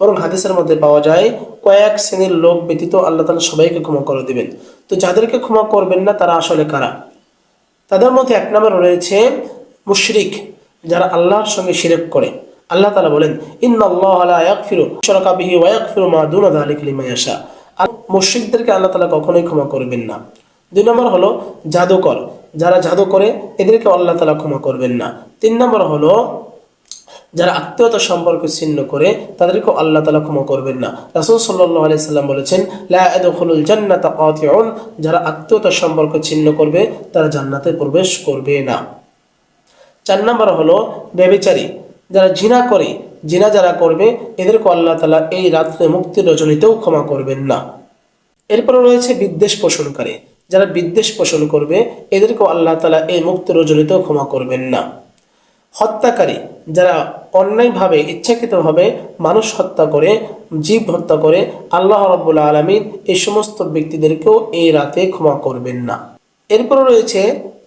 বরং হাদিসের মধ্যে পাওয়া যায়, কয়েক শ্রেণির লোক ব্যতীত আল্লাহ তালা সবাইকে ক্ষমা করে দেবেন। তো যাদেরকে ক্ষমা করবেন না, তারা আসলে কারা? তাদের মধ্যে এক নম্বর রয়েছে মুশরিক, যারা আল্লাহর সঙ্গে শিরক করে। আল্লাহ তালা বলেন মুশরিকদেরকে আল্লাহ তালা কখনোই ক্ষমা করবেন না। দুই নম্বর হলো জাদুকর, যারা জাদু করে এদেরকে আল্লাহ তালা ক্ষমা করবেন না। তিন নম্বর হলো যারা আত্মীয়তা সম্পর্ক ছিন্ন করে, তাদেরকেও আল্লাহ তালা ক্ষমা করবেন না। রাসুল সাল্লাহ আলি সাল্লাম বলেছেন লাখলুল জান্নাত যারা আত্মীয়তা সম্পর্ক ছিন্ন করবে, তারা জান্নাতে প্রবেশ করবে না। চার নম্বর হলো ব্যবিচারী। যারা জিনা করে, জিনা যারা করবে এদেরকে আল্লাহ তালা এই রাত্রে মুক্তির রজনীতেও ক্ষমা করবেন না। এরপরে রয়েছে বিদ্বেষ পোষণকারী। যারা বিদ্বেষ পোষণ করবে, এদেরকেও আল্লাহ তালা এই মুক্ত রজনীতেও ক্ষমা করবেন না। হত্যাকারী যারা অন্যায়ভাবে ইচ্ছাকৃতভাবে মানুষ হত্যা করে, জীব হত্যা করে, আল্লাহ রব্বুল আলমিন এই সমস্ত ব্যক্তিদেরকেও এই রাতে ক্ষমা করবেন না। এরপরে রয়েছে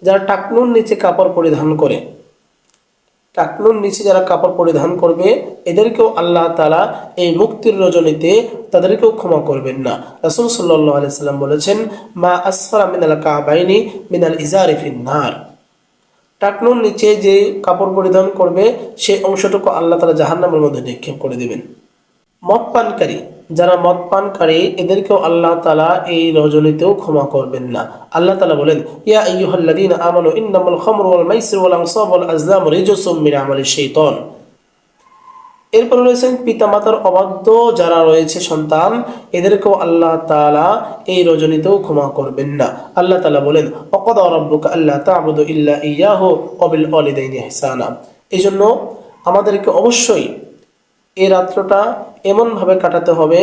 যারা টাকনুর নিচে কাপড় পরিধান করে। টাকনুর নিচে যারা কাপড় পরিধান করবে, এদেরকেও আল্লাহ তালা এই মুক্তির রজনীতে তাদেরকেও ক্ষমা করবেন না। রাসুল সাল্লাহ আলি সাল্লাম বলেছেন, মা আসফারা মিনাল কাবাইনি মিনাল ইজারিফিন নার। টাকনুর নিচে যে কাপড় পরিধান করবে, সে অংশটুকু আল্লাহ তালা জাহান্নামের মধ্যে নিক্ষেপ করে দেবেন। মদ পানকারী, যারা মদ পানকারী এদেরকেও আল্লাহ তালা এই রজনীতেও ক্ষমা করবেন না। আল্লাহ তালা বলেন, ইয়া ইয়ুহাল্লাদিন আমানু ইন্নামাল খমরুল মাইসির ওয়াল আজলামু রিজসুম মিন আমালি শাইতান। এরপরে রয়েছেন পিতামাতার অবাধ্য যারা রয়েছে সন্তান, এদেরকেও আল্লাহ তালা এই রজনীতেও ক্ষমা করবেন না। আল্লাহ তালা বলেন, অকদ রব্বুকা আল্লাহ তাবুদু ইল্লা ইয়াহু অবিল অলিদাইনি হিসানা এই জন্য আমাদেরকে অবশ্যই এই রাত্রটা এমনভাবে কাটাতে হবে,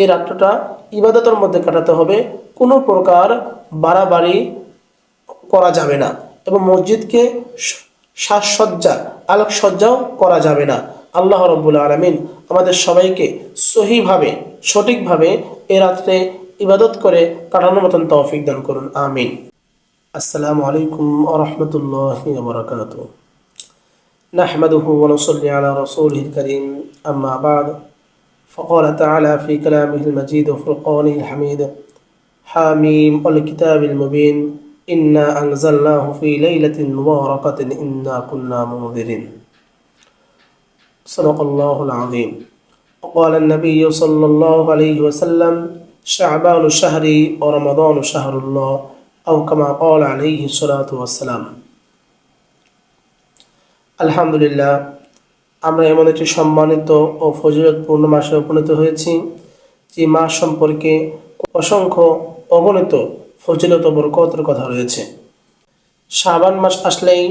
এই রাত্রটা ইবাদতের মধ্যে কাটাতে হবে, কোনো প্রকার বাড়াবাড়ি করা যাবে না এবং মসজিদকে সাজসজ্জা, আলোকসজ্জাও করা যাবে না। আল্লাহ রব্বুল আলমিন আমাদের সবাইকে সহিভাবে সঠিকভাবে এ রাত্রে ইবাদত করে কাটানোর মতন তৌফিক দান করুন আমিন আসসালামু আলাইকুম আ রহমতুল্লাহ বরকাত نحمده ونصلي على رسوله الكريم أما بعد فقال تعالى في كلامه المجيد وفرقانه الحميد حاميم والكتاب المبين إنا أنزلناه في ليلة مباركة إنا كنا منذرين صدق الله العظيم وقال النبي صلى الله عليه وسلم شعبان شهري ورمضان شهر الله أو كما قال عليه الصلاة والسلام আলহামদুলিল্লাহ আমরা এমন একটি সম্মানিত ও ফজিলতপূর্ণ মাসে উপনীত হয়েছি যে মাস সম্পর্কে অসংখ্য অগণিত ফজিলত ও বরকতের কথা রয়েছে শাবান মাস আসলেই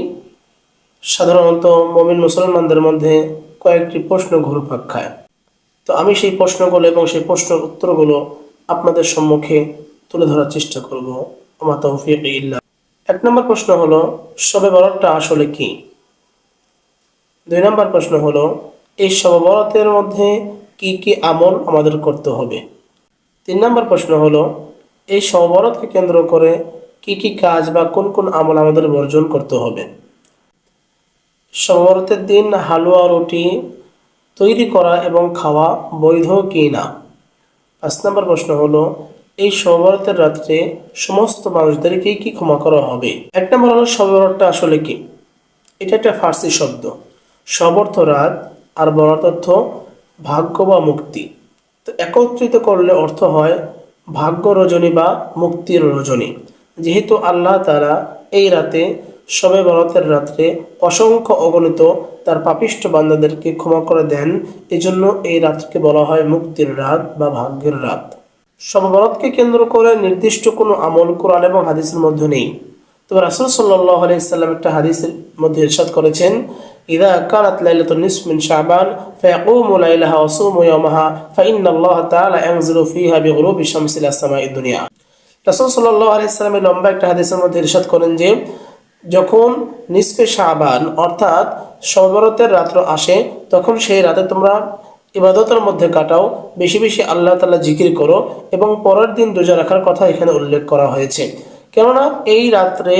সাধারণত মমিন মুসলমানদের মধ্যে কয়েকটি প্রশ্ন ঘুরপাক খায়। তো আমি সেই প্রশ্নগুলো এবং সেই প্রশ্নের উত্তরগুলো আপনাদের সম্মুখে তুলে ধরার চেষ্টা করব। আমার তৌফিক ইল্লা। এক নম্বর প্রশ্ন হলো, সবে বরতটা আসলে কি? দুই নম্বর প্রশ্ন হলো, এই সববরতের মধ্যে কি কি আমল আমাদের করতে হবে? তিন নম্বর প্রশ্ন হলো, এই সববরতকে কেন্দ্র করে কি কি কাজ বা কোন কোন আমল আমাদের বর্জন করতে হবে? সববরতের দিন হালুয়া রুটি তৈরি করা এবং খাওয়া বৈধ কি না পাঁচ নম্বর প্রশ্ন হলো, এই সববরতের রাত্রে সমস্ত মানুষদেরকেই কি ক্ষমা করা হবে? এক নম্বর হলো সববরতটা আসলে কি? এটা একটা ফার্সি শব্দ। সবর্থ রাত আর বরাত অর্থ ভাগ্য বা মুক্তি। তো একত্রিত করলে অর্থ হয় ভাগ্য রজনী বা মুক্তির রজনী। যেহেতু আল্লাহ তারা এই রাতে সবে বরাতের রাত্রে অসংখ্য অগণিত তার পাপিষ্ট বান্দাদেরকে ক্ষমা করে দেন। এজন্য এই রাতকে বলা হয় মুক্তির রাত বা ভাগ্যের রাত। সবে বরাতকে কেন্দ্র করে নির্দিষ্ট কোনো আমল কোরআন এবং হাদিসের মধ্যে নেই। তবে রাসুল সাল্লাহ আলাইসাল্লাম একটা হাদিসের মধ্যে ইরশাদ করেছেন, ইদা কানাত শাবান লাইলাহা আল্লাহ তাআলা বিগুরুবি শামসি ইলা দুনিয়া। লম্বা একটা হাদিসের মধ্যে ইরশাদ করেন যে যখন নিসফে শাবান, অর্থাৎ সবরতের রাত্র আসে, তখন সেই রাতে তোমরা ইবাদতের মধ্যে কাটাও। বেশি বেশি আল্লাহ তাআলা জিকির করো এবং পরের দিন রোজা রাখার কথা এখানে উল্লেখ করা হয়েছে। কেননা এই রাত্রে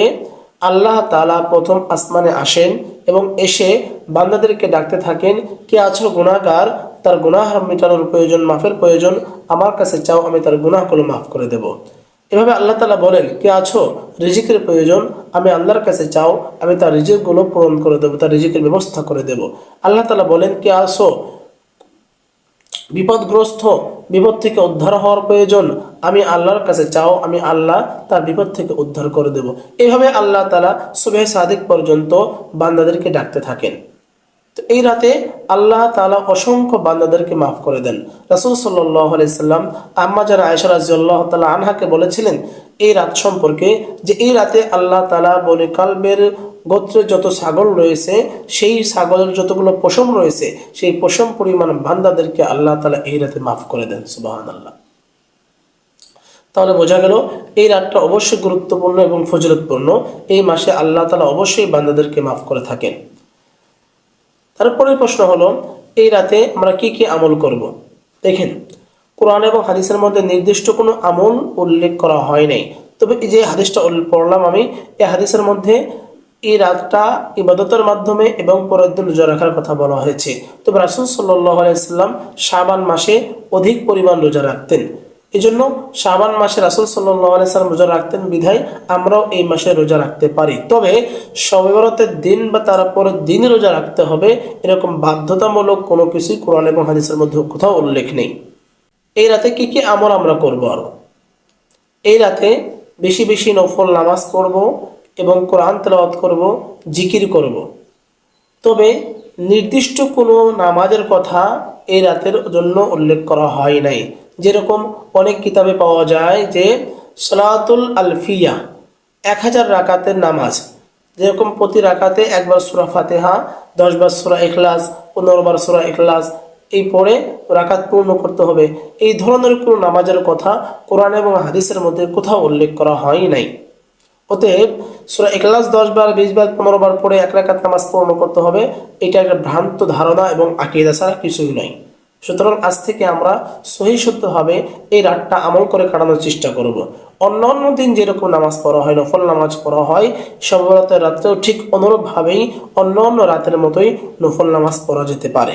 আল্লাহ তালা প্রথম আসমানে আসেন এবং এসে বান্দাদেরকে ডাকতে থাকেন, কে আছো গুণাগার তার গুনাহ মেটানোর প্রয়োজন, মাফের প্রয়োজন। আমার কাছে চাও আমি তার গুনাহগুলো মাফ করে দেব। এভাবে আল্লাহ তালা বলেন, কে আছো? রিজিকের প্রয়োজন। আমি আল্লাহর কাছে চাও, আমি তার রিজিকগুলো পূরণ করে দেবো, তার রিজিকের ব্যবস্থা করে দেব। আল্লাহ তালা বলেন, কে আছো? বিপদগ্রস্ত, বিপদ থেকে উদ্ধার হওয়ার প্রয়োজন। আমি আল্লাহর কাছে চাও, আমি আল্লাহ তার বিপদ থেকে উদ্ধার করে দেব। এইভাবে আল্লাহ তালা সুবেহ সাদিক পর্যন্ত বান্দাদেরকে ডাকতে থাকেন। তো এই রাতে আল্লাহ তালা অসংখ্য বান্দাদেরকে মাফ করে দেন। রাসুল সাল্লাম, আম্মা যারা আয়সা রাজিউল্লাহ তালা আনহাকে বলেছিলেন, এই রাত সম্পর্কে যে এই রাতে আল্লাহ তালা বনে কালবের গোত্রে যত ছাগল রয়েছে, সেই ছাগলের যতগুলো পশম রয়েছে, সেই পশম পরিমাণ বান্দাদেরকে আল্লাহ তালা এই রাতে মাফ করে দেন। সুবাহান আল্লাহ তাহলে বোঝা গেল, এই রাতটা অবশ্যই গুরুত্বপূর্ণ এবং ফজিলতপূর্ণ। এই মাসে আল্লাহ তালা অবশ্যই বান্দাদেরকে মাফ করে থাকেন। তারপরের প্রশ্ন হলো, এই রাতে আমরা কি কি আমল করব। দেখেন, কোরআন এবং হাদিসের মধ্যে নির্দিষ্ট কোনো আমল উল্লেখ করা হয় নাই। তবে এই যে হাদিসটা পড়লাম আমি, এই হাদিসের মধ্যে এই রাতটা ইবাদতের মাধ্যমে এবং পরের দিন রোজা রাখার কথা বলা হয়েছে। তবে রাসুল সাল্লাহ আলাইসাল্লাম শাবান মাসে অধিক পরিমাণ রোজা রাখতেন। এই জন্য শাবান মাসে রাসুল সাল্লাম রোজা রাখতেন। বিধায় আমরাও এই মাসে রোজা রাখতে পারি। তবে সবেবরতের দিন বা তার পরের দিন রোজা রাখতে হবে, এরকম বাধ্যতামূলক কোনো কিছুই কোরআন এবং হাদিসের মধ্যে কোথাও উল্লেখ নেই। এই রাতে কি কি আমল আমরা করব আরও? এই রাতে বেশি বেশি নফল নামাজ পড়ব এবং কোরআন তেলাওয়াত করব, জিকির করব। তবে নির্দিষ্ট কোনো নামাজের কথা এই রাতের জন্য উল্লেখ করা হয় নাই। যেরকম অনেক কিতাবে পাওয়া যায় যে সলাতুল আলফিয়া, এক হাজার রাকাতের নামাজ, যেরকম প্রতি রাকাতে একবার সুরা ফাতেহা দশবার সুরা এখলাস পনেরো বার সুরা এখলাস এই পরে রাকাত পূর্ণ করতে হবে। এই ধরনের কোনো নামাজের কথা কোরআন এবং হাদিসের মধ্যে কোথাও উল্লেখ করা হয় নাই। অতএব সুরা এখলাস দশ বার, বিশ বার, পনেরো বার পরে এক রাকাত নামাজ পূর্ণ করতে হবে, এটা একটা ভ্রান্ত ধারণা এবং আকিদা ছাড়া কিছুই নয়। সুতরাং আজ থেকে আমরা সহি শুদ্ধভাবে এই রাতটা আমল করে কাটানোর চেষ্টা করব। অন্য অন্য দিন যেরকম নামাজ পড়া হয়, নফল নামাজ পড়া হয় সবরাতের রাত্রেও ঠিক অনুরূপভাবেই অন্য অন্য রাতের মতোই নফল নামাজ পড়া যেতে পারে।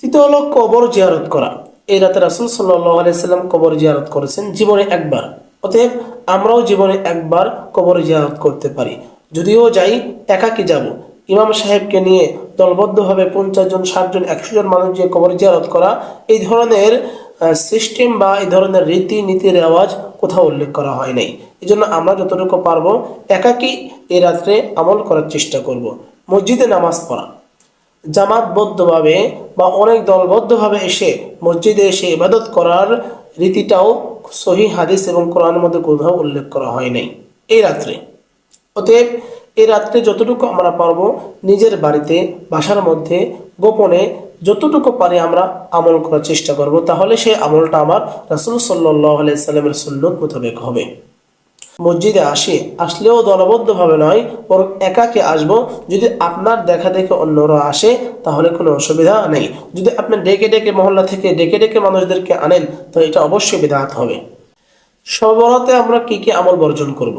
তৃতীয় হলো কবর জিয়ারত করা। এই রাতে রাসুল সাল্লাম কবর জিয়ারত করেছেন জীবনে একবার। অতএব আমরাও জীবনে একবার কবর জিয়ারত করতে পারি। যদিও যাই একাকি যাব ইমাম সাহেবকে নিয়ে দলবদ্ধভাবে পঞ্চাশ জন ষাটজন একশো জন মানুষ যে কবর জিয়ারত করা, এই ধরনের সিস্টেম বা এই ধরনের রীতি নীতি রেওয়াজ কোথাও উল্লেখ করা হয় নাই। এই জন্য আমরা যতটুকু পারব, একাকি এই রাত্রে আমল করার চেষ্টা করব। মসজিদে নামাজ পড়া। জামাতবদ্ধভাবে বা অনেক দলবদ্ধভাবে এসে মসজিদে এসে ইবাদত করার রীতিটাও সহি হাদিস এবং কোরআনের মধ্যে কোথাও উল্লেখ করা হয় নাই। এই রাত্রে। অতএব এই রাত্রে যতটুকু আমরা পারব নিজের বাড়িতে, বাসার মধ্যে, গোপনে যতটুকু পারি আমরা আমল করার চেষ্টা করব। তাহলে সেই আমলটা আমার রাসুল সাল্লাহ আলাইসাল্লামের সুন্নত মোতাবেক হবে। মসজিদে আসে, আসলেও দলবদ্ধভাবে নয় বরং একাকে আসব। যদি আপনার দেখা দেখে অন্যরা আসে, তাহলে কোনো অসুবিধা নেই। যদি আপনি ডেকে ডেকে মহল্লা থেকে ডেকে ডেকে মানুষদেরকে আনেন, তো এটা অবশ্যই বিধাত হবে। সবরতে আমরা কি কি আমল বর্জন করব।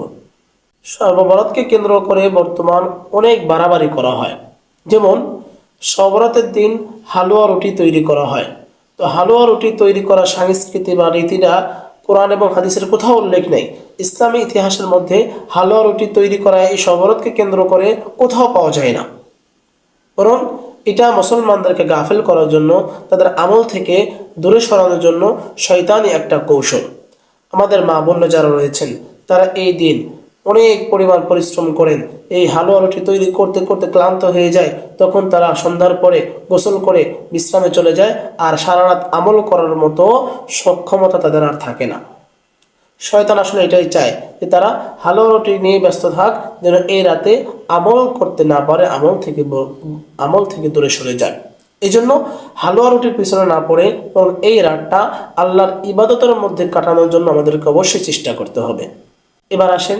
সর্ববরতকে কেন্দ্র করে বর্তমান অনেক বাড়াবাড়ি করা হয়। যেমন সবরাতের দিন হালুয়া রুটি তৈরি করা হয়। তো হালুয়া রুটি তৈরি করা সংস্কৃতি বা রীতিটা কোরআন এবং হাদিসের কোথাও উল্লেখ নেই। ইসলামী ইতিহাসের মধ্যে হালুয়া রুটি তৈরি করা এই সবরতকে কেন্দ্র করে কোথাও পাওয়া যায় না। বরং, এটা মুসলমানদেরকে গাফেল করার জন্য, তাদের আমল থেকে দূরে সরানোর জন্য শয়তানি একটা কৌশল। আমাদের মা বোন যারা রয়েছেন, তারা এই দিন অনেক পরিমাণ পরিশ্রম করেন। এই হালুয়া রুটি তৈরি করতে করতে ক্লান্ত হয়ে যায়। তখন তারা সন্ধ্যার পরে গোসল করে বিশ্রামে চলে যায় আর সারা রাত আমল করার মতো সক্ষমতা তাদের আর থাকে না। শয়তান আসলে এটাই চায় যে তারা হালুয়া রুটি নিয়ে ব্যস্ত থাক, যেন এই রাতে আমল করতে না পারে, আমল থেকে আমল থেকে দূরে সরে যায় এই জন্য হালুয়া রুটির পিছনে না পড়ে বরং এই রাতটা আল্লাহর ইবাদতের মধ্যে কাটানোর জন্য আমাদেরকে অবশ্যই চেষ্টা করতে হবে। এবার আসেন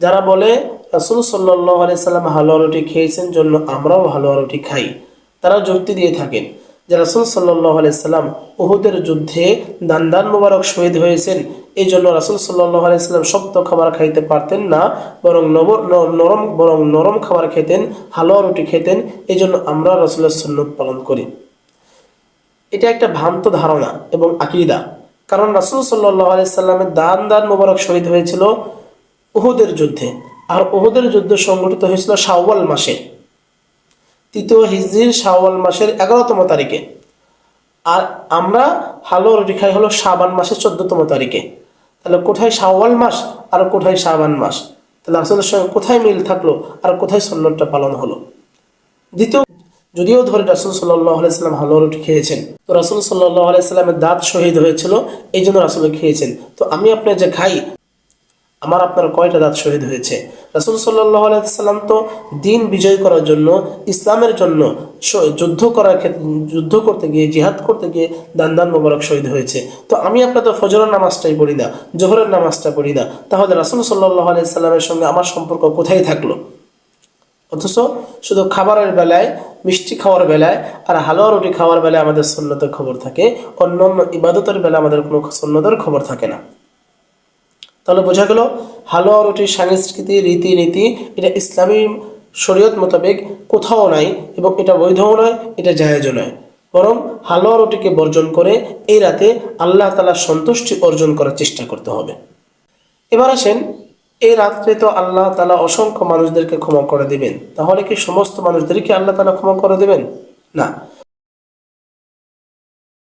যারা বলে, রাসুল সাল্লাহ সাল্লাম হালুয়া রুটি খেয়েছেন জন্য আমরাও হালুয়া রুটি খাই। তারা যুক্তি দিয়ে থাকেন যে, রাসুল সাল্লাহ সাল্লাম উহুদের যুদ্ধে দান্দান মুবারক শহীদ হয়েছেন। এই জন্য রাসুল সাল্লাহ সাল্লাম শক্ত খাবার খাইতে পারতেন না, বরং নব নরম, বরং নরম খাবার খেতেন, হালুয়া রুটি খেতেন। এই জন্য আমরা রসুলের সন্ন্যত পালন করি। এটা একটা ভ্রান্ত ধারণা এবং আকিদা। কারণ রাসুল সাল্লাহ আলাইসাল্লামের দান দান মোবারক শহীদ হয়েছিল উহুদের যুদ্ধে। আর উহুদের যুদ্ধ সংগঠিত হয়েছিল শাওয়াল মাসে। তৃতীয় হিজরির শাওয়াল মাসের এগারোতম তারিখে। আর আমরা হালো রুটি খাই হলো শাবান মাসের চোদ্দতম তারিখে। তাহলে কোথায় শাওয়াল মাস আর কোথায় শাবান মাস? তাহলে আসলের সঙ্গে কোথায় মিল থাকল আর কোথায় সন্ন্যতটা পালন হলো? দ্বিতীয়, যদিও ধরে রাসুল সাল্লাহ আলাইসাল্লাম হালো রুটি খেয়েছেন, তো রাসুল সাল্লাহ আলাইসাল্লামের দাঁত শহীদ হয়েছিল এই জন্য রাসুল খেয়েছেন। তো আমি আপনার যে খাই আমার আপনার কয়টা দাঁত শহীদ হয়েছে? রাসুল সাল্লাহ আলাইসাল্লাম তো দিন বিজয় করার জন্য, ইসলামের জন্য যুদ্ধ করার ক্ষেত্রে যুদ্ধ করতে গিয়ে, জিহাদ করতে গিয়ে দান দান মোবারক শহীদ হয়েছে। তো আমি আপনার তো ফজরের নামাজটাই পড়ি না, জোহরের নামাজটা পড়ি না। তাহলে রাসুল সাল্লাহ আলাইসাল্লামের সঙ্গে আমার সম্পর্ক কোথায় থাকল? অথচ শুধু খাবারের বেলায়, মিষ্টি খাওয়ার বেলায় আর হালুয়া রুটি খাওয়ার বেলায় আমাদের সন্ন্যতের খবর থাকে। অন্য অন্য ইবাদতের বেলায় আমাদের কোনো সন্ন্যতের খবর থাকে না। তাহলে বোঝা গেল হালুয়া রুটির সংস্কৃতি, রীতিনীতি, এটা ইসলামী শরীয়ত মোতাবেক কোথাও নাই এবং এটা বৈধও নয়, এটা জায়েজও নয়। বরং হালুয়া রুটিকে বর্জন করে এই রাতে আল্লাহ তালার সন্তুষ্টি অর্জন করার চেষ্টা করতে হবে। এবার আসেন, এই রাত্রে তো আল্লাহ তালা অসংখ্য মানুষদেরকে ক্ষমা করে দেবেন। তাহলে কি সমস্ত মানুষদেরকে আল্লাহ তালা ক্ষমা করে দেবেন? না।